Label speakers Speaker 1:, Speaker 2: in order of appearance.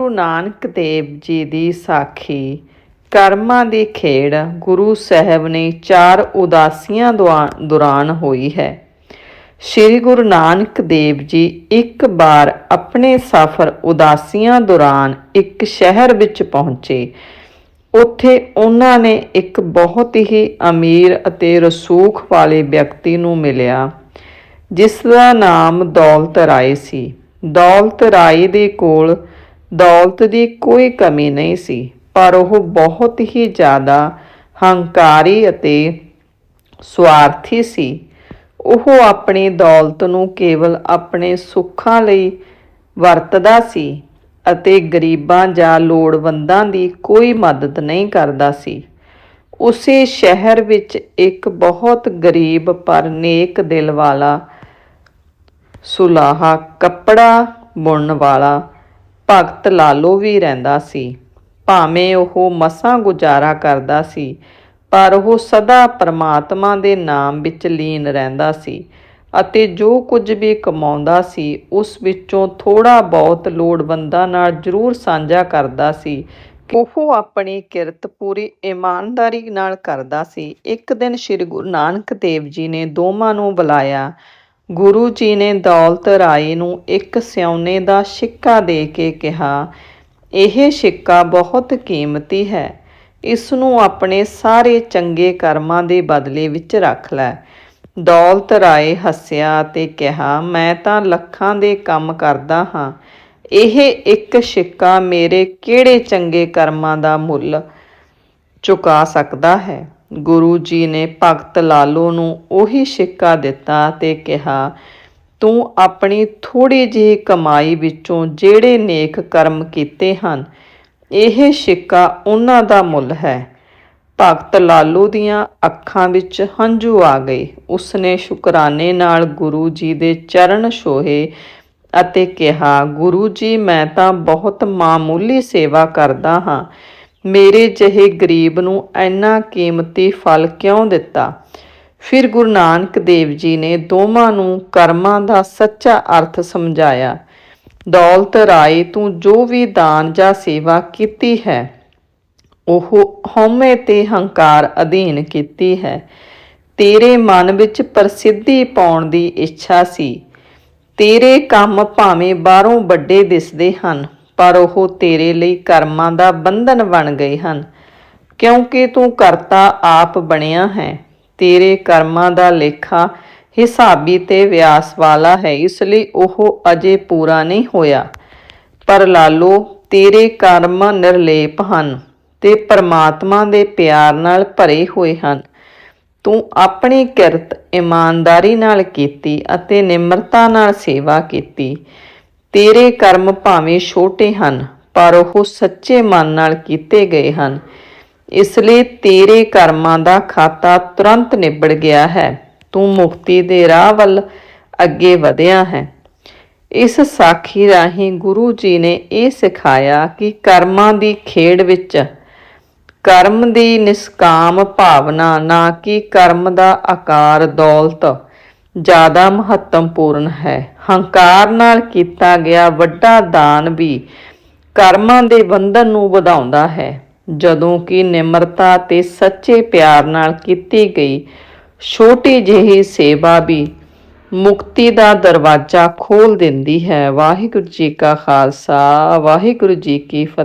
Speaker 1: ਗੁਰੂ ਨਾਨਕ ਦੇਵ ਜੀ ਦੀ ਸਾਖੀ, ਕਰਮਾਂ ਦੀ ਖੇਡ ਗੁਰੂ ਸਾਹਿਬ ਨੇ ਚਾਰ ਉਦਾਸੀਆਂ ਦੁਆ- ਦੌਰਾਨ ਹੋਈ ਹੈ। ਸ੍ਰੀ ਗੁਰੂ ਨਾਨਕ ਦੇਵ ਜੀ ਇੱਕ ਵਾਰ ਆਪਣੇ ਸਫ਼ਰ ਉਦਾਸੀਆਂ ਦੌਰਾਨ ਇੱਕ ਸ਼ਹਿਰ ਵਿੱਚ ਪਹੁੰਚੇ। ਉੱਥੇ ਉਹਨਾਂ ਨੇ ਇੱਕ ਬਹੁਤ ਹੀ ਅਮੀਰ ਅਤੇ ਰਸੂਖ ਵਾਲੇ ਵਿਅਕਤੀ ਨੂੰ ਮਿਲਿਆ, ਜਿਸ ਦਾ ਨਾਮ ਦੌਲਤ ਰਾਏ ਸੀ। ਦੌਲਤ ਰਾਏ ਦੇ ਕੋਲ ਦੌਲਤ ਦੀ ਕੋਈ ਕਮੀ ਨਹੀਂ ਸੀ, ਪਰ ਉਹ ਬਹੁਤ ਹੀ ਜ਼ਿਆਦਾ ਹੰਕਾਰੀ ਅਤੇ ਸਵਾਰਥੀ ਸੀ। ਉਹ ਆਪਣੀ ਦੌਲਤ ਨੂੰ ਕੇਵਲ ਆਪਣੇ ਸੁੱਖਾਂ ਲਈ ਵਰਤਦਾ ਸੀ ਅਤੇ ਗਰੀਬਾਂ ਜਾਂ ਲੋੜਵੰਦਾਂ ਦੀ ਕੋਈ ਮਦਦ ਨਹੀਂ ਕਰਦਾ ਸੀ। ਉਸੇ ਸ਼ਹਿਰ ਵਿੱਚ ਇੱਕ ਬਹੁਤ ਗਰੀਬ ਪਰ ਨੇਕ ਦਿਲ ਵਾਲਾ ਸੁਲਾਹਾ ਕੱਪੜਾ ਬੁਣਨ ਵਾਲਾ ਭਗਤ ਲਾਲੋ ਵੀ ਰਹਿੰਦਾ ਸੀ। ਭਾਵੇਂ ਉਹ ਮਸਾਂ ਗੁਜ਼ਾਰਾ ਕਰਦਾ ਸੀ, ਪਰ ਉਹ ਸਦਾ ਪ੍ਰਮਾਤਮਾ ਦੇ ਨਾਮ ਵਿੱਚ ਲੀਨ ਰਹਿੰਦਾ ਸੀ ਅਤੇ ਜੋ ਕੁਝ ਵੀ ਕਮਾਉਂਦਾ ਸੀ, ਉਸ ਵਿੱਚੋਂ ਥੋੜਾ ਬਹੁਤ ਲੋੜਵੰਦਾਂ ਨਾਲ ਜ਼ਰੂਰ ਸਾਂਝਾ ਕਰਦਾ ਸੀ ਉਹ ਆਪਣੀ ਕਿਰਤ ਪੂਰੀ ਇਮਾਨਦਾਰੀ ਨਾਲ ਕਰਦਾ ਸੀ। ਇੱਕ ਦਿਨ ਸ੍ਰੀ ਗੁਰੂ ਨਾਨਕ ਦੇਵ ਜੀ ਨੇ ਦੋਵਾਂ ਨੂੰ ਬੁਲਾਇਆ ਗੁਰੂ ਜੀ ਨੇ ਦੌਲਤ ਰਾਏ ਨੂੰ ਇੱਕ ਸਿਉਨੇ ਦਾ ਸਿੱਕਾ ਦੇ ਕੇ ਕਿਹਾ, ਇਹ ਸਿੱਕਾ ਬਹੁਤ ਕੀਮਤੀ ਹੈ। ਇਸ ਨੂੰ ਆਪਣੇ ਸਾਰੇ ਚੰਗੇ ਕਰਮਾਂ ਦੇ ਬਦਲੇ ਵਿੱਚ ਰੱਖ ਲੈ। ਦੌਲਤ ਰਾਏ ਹੱਸਿਆ ਅਤੇ ਕਿਹਾ, ਮੈਂ ਤਾਂ ਲੱਖਾਂ ਦੇ ਕੰਮ ਕਰਦਾ ਹਾਂ। ਇਹ ਇੱਕ ਸਿੱਕਾ ਮੇਰੇ ਕਿਹੜੇ ਚੰਗੇ ਕਰਮਾਂ ਦਾ ਮੁੱਲ ਚੁਕਾ ਸਕਦਾ ਹੈ? ਗੁਰੂ ਜੀ ਨੇ ਭਗਤ ਲਾਲੋ ਨੂੰ ਉਹੀ ਸਿੱਕਾ ਦਿੱਤਾ ਤੇ ਕਿਹਾ, ਤੂੰ ਆਪਣੀ ਥੋੜੀ ਜਿਹੀ ਕਮਾਈ ਵਿੱਚੋਂ ਜਿਹੜੇ ਨੇਕ ਕਰਮ ਕੀਤੇ ਹਨ, ਇਹ ਸਿੱਕਾ ਉਹਨਾਂ ਦਾ ਮੁੱਲ ਹੈ। ਭਗਤ ਲਾਲੂ ਦੀਆਂ ਅੱਖਾਂ ਵਿੱਚ ਹੰਝੂ ਆ ਗਏ। ਉਸਨੇ ਸ਼ੁਕਰਾਨੇ ਨਾਲ ਗੁਰੂ ਜੀ ਦੇ ਚਰਨ ਛੋਹੇ ਅਤੇ ਕਿਹਾ, ਗੁਰੂ ਜੀ, ਮੈਂ ਤਾਂ ਬਹੁਤ ਮਾਮੂਲੀ ਸੇਵਾ ਕਰਦਾ ਹਾਂ। ਮੇਰੇ ਜਿਹੇ ਗਰੀਬ ਨੂੰ ਇੰਨਾ ਕੀਮਤੀ ਫਲ ਕਿਉਂ ਦਿੱਤਾ? ਫਿਰ ਗੁਰੂ ਨਾਨਕ ਦੇਵ ਜੀ ਨੇ ਦੋਵਾਂ ਨੂੰ ਕਰਮਾਂ ਦਾ ਸੱਚਾ ਅਰਥ ਸਮਝਾਇਆ। ਦੌਲਤ ਰਾਏ, ਤੂੰ ਜੋ ਵੀ ਦਾਨ ਜਾਂ ਸੇਵਾ ਕੀਤੀ ਹੈ, ਉਹ ਹਉਮੈ ਤੇ ਹੰਕਾਰ ਅਧੀਨ ਕੀਤੀ ਹੈ। ਤੇਰੇ ਮਨ ਵਿੱਚ ਪ੍ਰਸਿੱਧੀ ਪਾਉਣ ਦੀ ਇੱਛਾ ਸੀ। ਤੇਰੇ ਕੰਮ ਭਾਵੇਂ ਬਾਹਰੋਂ ਵੱਡੇ ਦਿਸਦੇ ਹਨ। ਪਰ ਉਹ ਤੇਰੇ ਲਈ ਕਰਮਾਂ ਦਾ ਬੰਧਨ ਬਣ ਗਏ ਹਨ। ਕਿਉਂਕਿ ਤੂੰ ਕਰਤਾ ਆਪ ਬਣਿਆ ਹੈ। ਤੇਰੇ ਕਰਮਾਂ ਦਾ ਲੇਖਾ ਹਿਸਾਬੀ ਤੇ ਵਿਆਸ ਵਾਲਾ ਹੈ, ਇਸ ਲਈ ਉਹ ਅਜੇ ਪੂਰਾ ਨਹੀਂ ਹੋਇਆ। ਪਰ ਲਾਲੋ, ਤੇਰੇ ਕਰਮ ਨਿਰਲੇਪ ਹਨ ਤੇ ਪਰਮਾਤਮਾ ਦੇ ਪਿਆਰ ਨਾਲ ਭਰੇ ਹੋਏ ਹਨ। ਤੂੰ ਆਪਣੀ ਕਿਰਤ ਇਮਾਨਦਾਰੀ ਨਾਲ ਕੀਤੀ ਅਤੇ ਨਿਮਰਤਾ ਨਾਲ ਸੇਵਾ ਕੀਤੀ। ਤੇਰੇ ਕਰਮ ਭਾਵੇਂ ਛੋਟੇ ਹਨ, ਪਰ ਉਹ ਸੱਚੇ ਮਨ ਨਾਲ ਕੀਤੇ ਗਏ ਹਨ। ਇਸ ਲਈ ਤੇਰੇ ਕਰਮਾਂ ਦਾ ਖਾਤਾ ਤੁਰੰਤ ਨਿਬੜ ਗਿਆ ਹੈ। ਤੂੰ ਮੁਕਤੀ ਦੇ ਰਾਹ ਵੱਲ ਅੱਗੇ ਵਧਿਆ ਹੈ। ਇਸ ਸਾਖੀ ਰਾਹੀਂ ਗੁਰੂ ਜੀ ਨੇ ਇਹ ਸਿਖਾਇਆ ਕਿ ਕਰਮਾਂ ਦੀ ਖੇਡ ਵਿੱਚ ਕਰਮ ਦੀ ਨਿਸਕਾਮ ਭਾਵਨਾ ਨਾ ਕਿ ਕਰਮ ਦਾ ਆਕਾਰ ਦੌਲਤ। ਜ਼ਿਆਦਾ ਮਹੱਤਵਪੂਰਨ ਹੈ। ਹੰਕਾਰ ਨਾਲ ਕੀਤਾ ਗਿਆ ਵੱਡਾ ਦਾਨ ਵੀ ਕਰਮਾਂ ਦੇ ਬੰਧਨ ਨੂੰ ਵਧਾਉਂਦਾ ਹੈ। ਜਦੋਂ ਕਿ ਨਿਮਰਤਾ ਤੇ ਸੱਚੇ ਪਿਆਰ ਨਾਲ ਕੀਤੀ ਗਈ ਛੋਟੀ ਜਿਹੀ ਸੇਵਾ ਵੀ ਮੁਕਤੀ ਦਾ ਦਰਵਾਜ਼ਾ ਖੋਲ ਦਿੰਦੀ ਹੈ। ਵਾਹਿਗੁਰੂ ਜੀ ਕਾ ਖਾਲਸਾ, ਵਾਹਿਗੁਰੂ ਜੀ ਕੀ ਫਤਿਹ।